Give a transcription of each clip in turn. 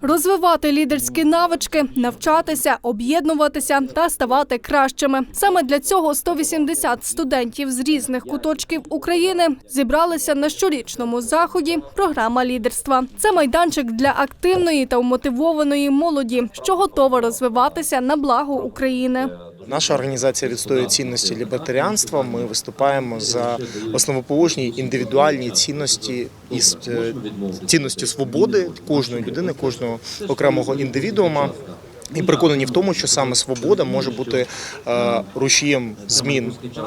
Розвивати лідерські навички, навчатися, об'єднуватися та ставати кращими. Саме для цього 180 студентів з різних куточків України зібралися на щорічному заході. Програма лідерства. Це майданчик для активної та вмотивованої молоді, що готова розвиватися на благо України. Наша організація відстоює цінності лібертаріанства. Ми виступаємо за основоположні індивідуальні цінності і е, цінності свободи кожної людини, кожного окремого індивідуума. І переконані в тому, що саме свобода може бути е, рушієм змін, е,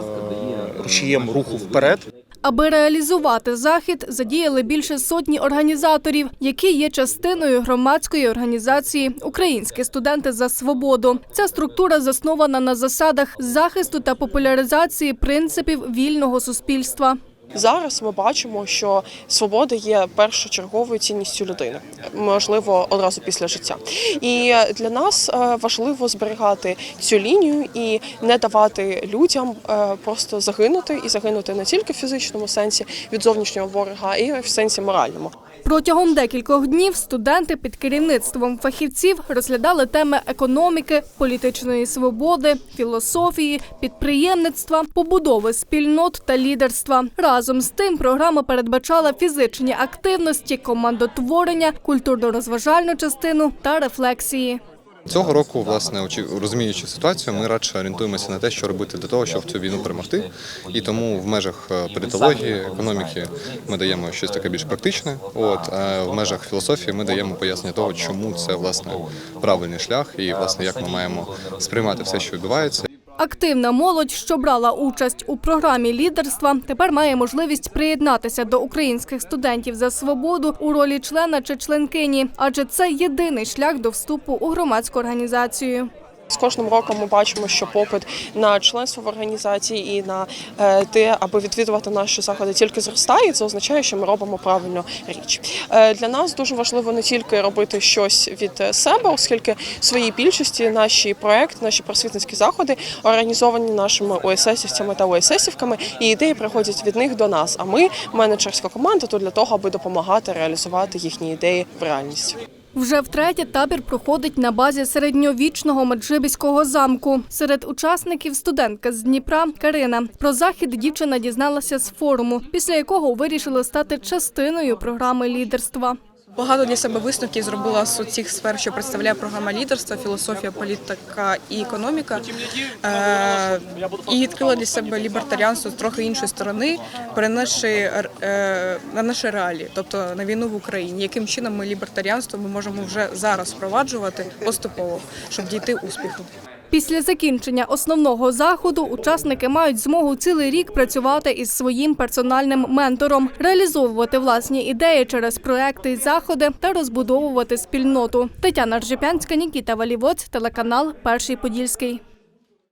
рушієм руху вперед. Аби реалізувати захід, задіяли більше сотні організаторів, які є частиною громадської організації Українські студенти за свободу. Ця структура заснована на засадах захисту та популяризації принципів вільного суспільства. Зараз ми бачимо, що свобода є першочерговою цінністю людини, можливо, одразу після життя. І для нас е, важливо зберігати цю лінію і не давати людям е, просто загинути і загинути не тільки в фізичному сенсі від зовнішнього ворога, й в сенсі моральному. Протягом декількох днів студенти під керівництвом фахівців розглядали теми економіки, політичної свободи, філософії, підприємництва, побудови спільнот та лідерства. З тим, програма передбачала фізичні активності, командотворення, культурно-розважальну частину та рефлексії. Цього року, власне, розуміючи ситуацію, ми радше орієнтуємося на те, що робити для того, щоб цю війну перемогти. І тому в межах е, політології, економіки ми даємо щось таке більш практичне. От а в межах філософії ми даємо пояснення того, чому це власне правильний шлях, і власне як ми маємо сприймати все, що відбувається. Активна молодь, що брала участь у програмі лідерства, тепер має можливість приєднатися до українських студентів за свободу у ролі члена чи членкині, адже це єдиний шлях до вступу у громадську організацію. З кожним роком ми бачимо, що попит на членство в організації і на е, те, аби відвідувати наші заходи, тільки зростає. Це означає, що ми робимо правильну річ. Е, Для нас дуже важливо не тільки робити щось від себе, оскільки в своїй більшості наші проекти, наші просвітницькі заходи організовані нашими ОССівцями та ОССівками, і ідеї приходять від них до нас. А ми, менеджерська команда, тут для того, аби допомагати реалізувати їхні ідеї в реальність. Вже втретє табір проходить на базі середньовічного Меджибіського замку. Серед учасників студентка з Дніпра Карина. Про захід дівчина дізналася з форуму, після якого вирішила стати частиною програми лідерства. Багато для себе висновків зробила з цих сфер, що представляє програма лідерства, філософія, політика і економіка. Е, і відкрила для себе лібертаріанство з трохи іншої сторони, перенесши е, на наші реалії, тобто на війну в Україні. Яким чином ми лібертаріанство ми можемо вже зараз впроваджувати поступово, щоб дійти успіху. Після закінчення основного заходу учасники мають змогу цілий рік працювати із своїм персональним ментором, реалізовувати власні ідеї через проекти й заходи та розбудовувати спільноту. Тетяна Ржепянська, Нікіта Валівоць, телеканал Перший Подільський.